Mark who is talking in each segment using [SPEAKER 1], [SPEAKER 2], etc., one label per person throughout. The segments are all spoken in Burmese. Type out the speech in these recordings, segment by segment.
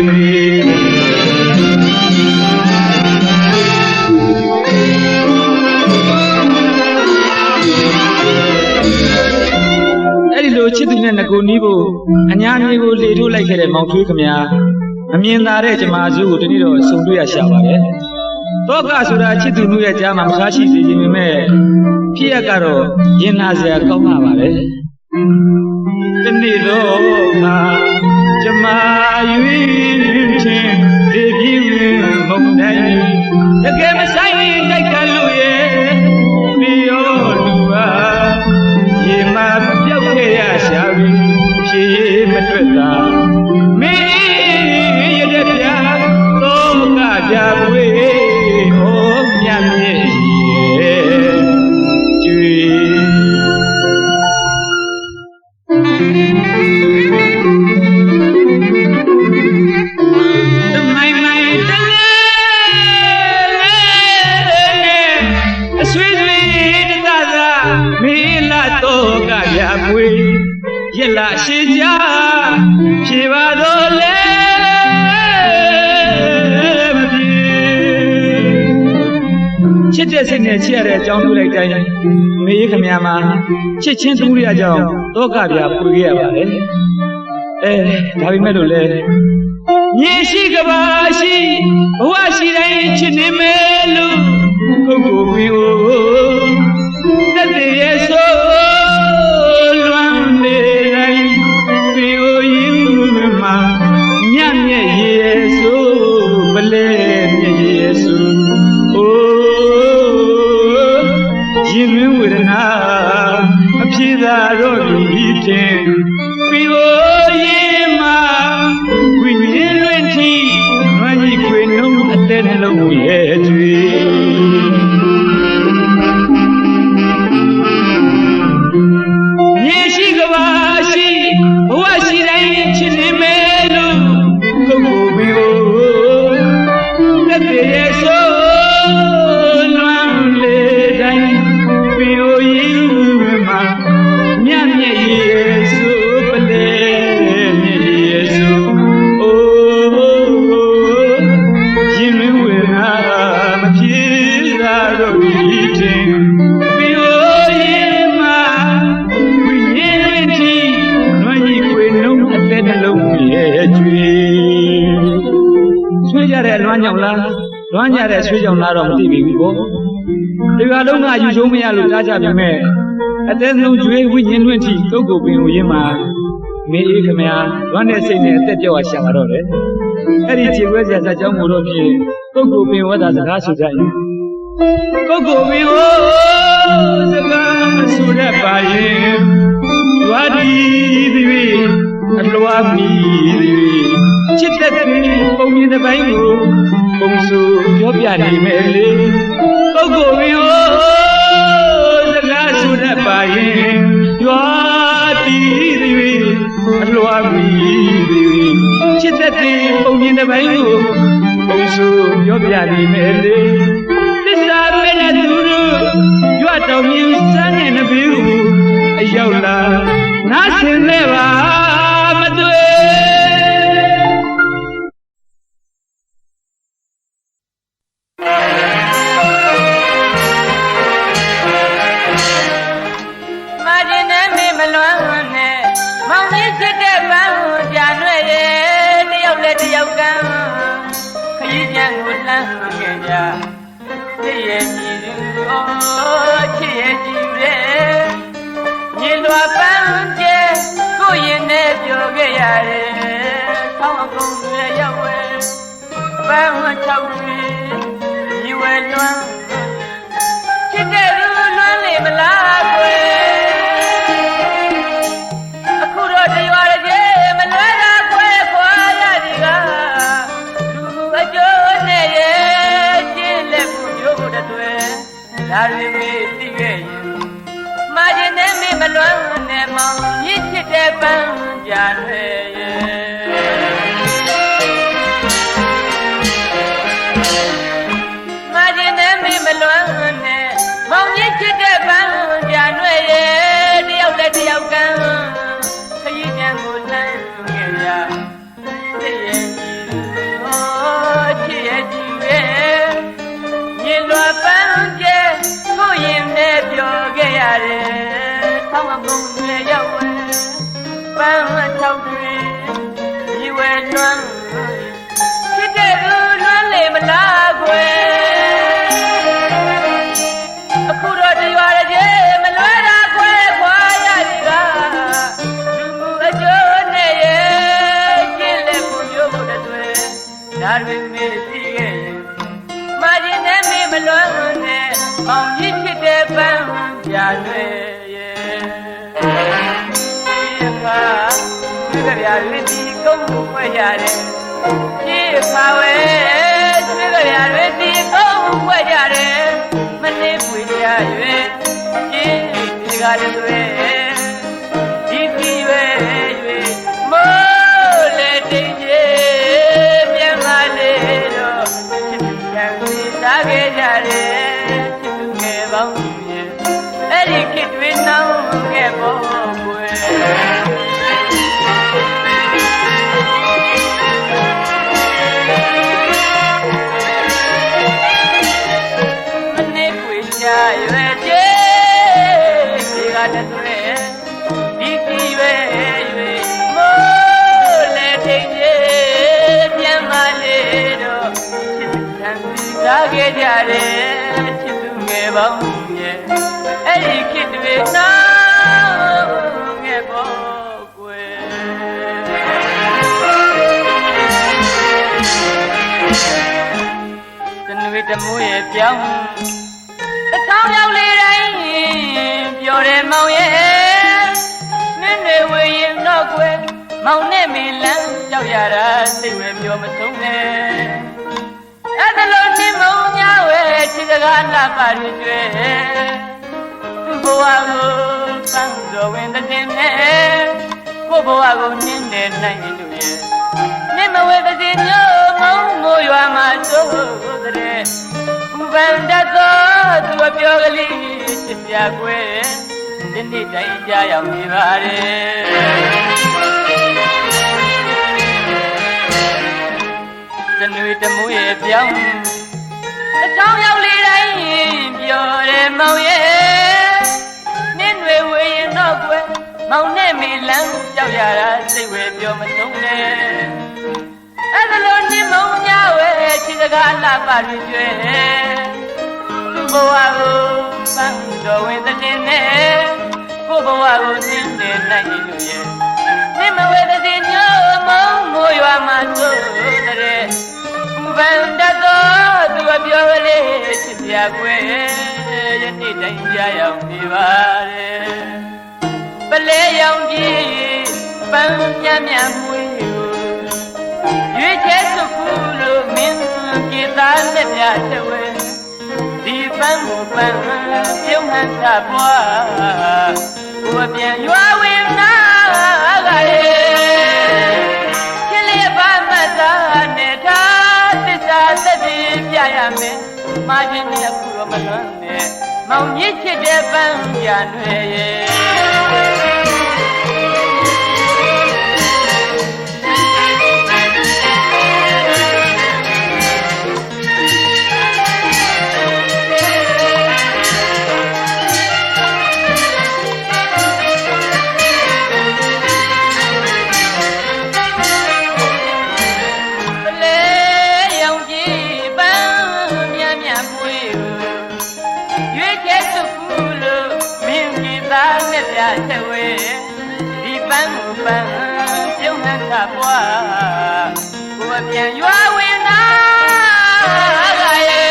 [SPEAKER 1] ခဲ့ပြီအဲ့ဒီလိုချစ်သူနဲ့ငကိုနီးဖို့အညာမြေကိုလေထိုးလိုက်ခဲ့တဲ့မောင်ထွေးခမအမြင်သာတဲ့ဂျမာစုကိုဒီနေ့တော့စုံတွေ့ရရှာပါတယ်။တောကဆိုတာချစ်သူတို့ရဲ့ကြားမှာမကားရှိစေခြင်းပေမဲ့ဖြစ်ရကတော့ရင်နာစရာကောင်းတာပါပဲ။ဒီနေ့တော့ငါဂျမာရွေး ခြင်းဒီပြင်းမုံနိုင်တကယ်မ ချစ်ရတဲ့အကြောင်းပြုလိုက်တိုင်းမေးခမများမှာချစ်ချင်းသူရကြောင့်တောကပြပွေခဲ့ရပါတယ်အဲဒါပေမဲ့လို့လေမြေရှိကဘာရှိဘဝရှိတိုင်းချစ်နေမယ်လို့ကိုယ်ကိုယ်ပြီးအို မ်းကြတဲ့ဆွေးကြောင်လားတော့မသိပြီဘောဒီကလုံးကယူချုံမရလို့ကြားကြပြီမဲ့အသက်နှလုံးကျွေးဝိညာဉ်တွင်တီတုတ်ကိုပင်ကိုရင်းမှာမင်းအေးခမများလွမ်းတဲ့စိတ်နဲ့အသက်ပြောက်ရရှာလာတော့တယ်အဲ့ဒီခြေဝဲစရာဇာကြောင်းကိုတော့ဖြင့်ပုဂ္ဂိုလ်ပင်ဝတ်တာစကားဆိုကြရင်ပုဂ္ဂိုလ်ပင်ဟောစကားဆိုတတ်ပါရင်ဓွာဒီသည်အလွားမီသည်ချစ်တဲ့ပုံမြင်တဲ့ပိုင်းကို ပုံစုပြောပြနိုင်မယ်လေပုဂ္ဂိုလ်ပင်ဟောစကားဆိုတတ်ပါရင်ဓွာဒီသည်အလွားမီသည်ချစ်တဲ့ပုံင်တစ်ပိုင်းကိုဘုံစုပြောပြနေမယ်လေ လေး
[SPEAKER 2] ချစ်တဲ့ပန်းကြာွယ်ရဲ့တယောက်နဲ့တယောက်ကန်းခရီးပြန်ကိုလှမ်းခဲ့ကြချစ်ရဲ့ကြည်သူအော်ချစ်ရဲ့ကြည်ရဲ့ညီလွာပန်းကျဲကိုရင်နဲ့ပြောခဲ့ရတယ်ဆောင်းအကုန်တွေရောက်ဝဲပန်းချောက်တွေညီဝဲလွမ်း ဒါတွေမေးသိခဲ့ရင်မာခြင်းနဲ့မေမလွမ်းနဲ့မောင်ရစ်ချစ်တဲ့ပန်းကြံရဲ့ ဒီကြရရည်ဒီကုန်းကိုခွဲရတယ်ဒီခါဝဲဒီကြရရည်ဒီကုန်းကိုခွဲရတယ်မနေပွေရရွယ်ဒီဒီကလည်းတွေဒီ ပေါင်းရဲ့အဲ့ဒီခေတ်တွေနောက်ငယ်ပေါ်ကွယ်တနွေတမိုးရဲ့ပြောင်းတထောင်ရောက်လေတိုင်းပြောတယ်မောင်ရဲ့နင်းနေဝေရင်တော့ကွယ်မောင်နဲ့မင်းလမ်းကြောက်ရတာစိတ်ဝဲပြောမဆုံးနဲ့အဲ့ဒါလို့နေမုံညာဝဲချ စ်စကားနာပါရကျွဲသူ့ဘဝကိုတန်းတော်ဝင်တဲ့နဲ့ကိုယ့်ဘဝကိုနင်းနေနိုင်လို့ရဲ့နေမဝဲတဲ့စီမျိုးမုံမိုးရွာမှာသို့တဲ့ဥပန္တသောသူအပြောကလေးချစ်ပြကွယ်ဒီနေ့တိုင်းကြရောက်နေပါလေတနွေတမိုးရဲ့ပြောင်း ရတာစိတ်ဝဲပြောမဆုံးနဲ့အဲ့ဒါလို့နေမုံညာဝဲချစ်စကားလာပါရကျွဲသူ့ဘဝကိုပန်းတော်ဝင်တဲ့တင်နဲ့ကိုယ့်ဘဝကိုနင်းနေနိုင်လို့ရဲ့နေမဝဲတဲ့တင်ညမုံမိုးရွာမှာသို့တဲ့ဘန်တတော်သူအပြောကလေးချစ်ပြကွယ်ယနေ့တိုင်းကြရောက်နေပါတ မ်းမြမ်းမွေးရွေးချယ်စုခုလို့မင်းကေသားနဲ့ပြချဝဲဒီပန်းမပန်းပြုံးဟန်ချပွားကိုပြန်ရွာဝင်နာကရဲ့ချစ်လေးပါမသားနဲ့သာသစ္စာသတိပြရမယ်မာခြင်းနဲ့အခုတော့မလွမ်းနဲ့မောင်ကြီးချစ်တဲ့ပန်းပြွယ်ရဲ့ ပွားကိုယ်ပြန်ရွာဝင်သာရဲ့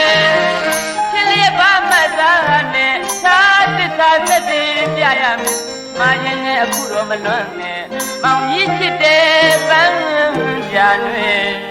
[SPEAKER 2] ဖြစ်လျက်ပါမသားနဲ့သာသစ္စာသက်တည်ပြရမယ်မာရင်နဲ့အခုတော့မလွတ်နဲ့မောင်ကြီးချစ်တဲ့ပန်းပြာနှွေ